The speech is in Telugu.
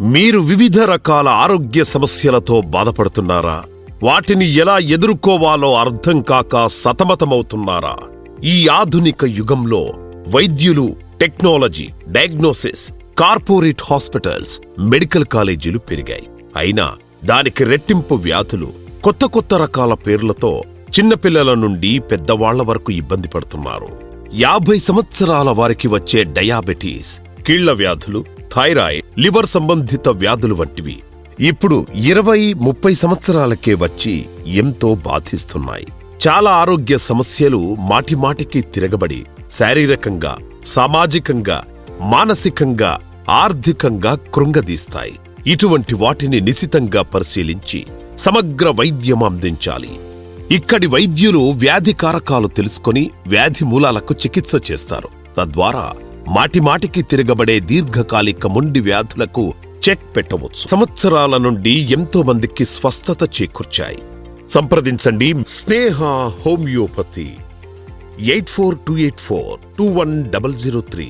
మీరు వివిధ రకాల ఆరోగ్య సమస్యలతో బాధపడుతున్నారా? వాటిని ఎలా ఎదుర్కోవాలో అర్థం కాక సతమతమవుతున్నారా? ఈ ఆధునిక యుగంలో వైద్యులు technology diagnosis corporate hospitals medical కాలేజీలు పెరిగాయి. అయినా దానికి రెట్టింపు వ్యాధులు కొత్త కొత్త రకాల పేర్లతో చిన్నపిల్లల నుండి పెద్దవాళ్ళ వరకు ఇబ్బంది పడుతున్నారు. యాభై సంవత్సరాల వారికి వచ్చే డయాబెటీస్ కీళ్ళ వ్యాధులు థైరాయిడ్ లివర్ సంబంధిత వ్యాధులు వంటివి. ఇప్పుడు ఇరవై ముప్పై సంవత్సరాలకే వచ్చి ఎంతో బాధిస్తున్నాయి. చాలా ఆరోగ్య సమస్యలు మాటిమాటికి తిరగబడి శారీరకంగా సామాజికంగా మానసికంగా ఆర్థికంగా కృంగదీస్తాయి. ఇటువంటి వాటిని నిశితంగా పరిశీలించి సమగ్ర వైద్యం అందించాలి. ఇక్కడి వైద్యులు వ్యాధి కారకాలు తెలుసుకొని వ్యాధి మూలాలకు చికిత్స చేస్తారు. తద్వారా మాటిమాటికి తిరగబడే దీర్ఘకాలిక మొండి వ్యాధులకు చెక్ పెట్టవచ్చు. సంవత్సరాల నుండి ఎంతో మందికి స్వస్థత చేకూర్చాయి. సంప్రదించండి Sneha homeopathy. Eight four two eight four two one double zero three.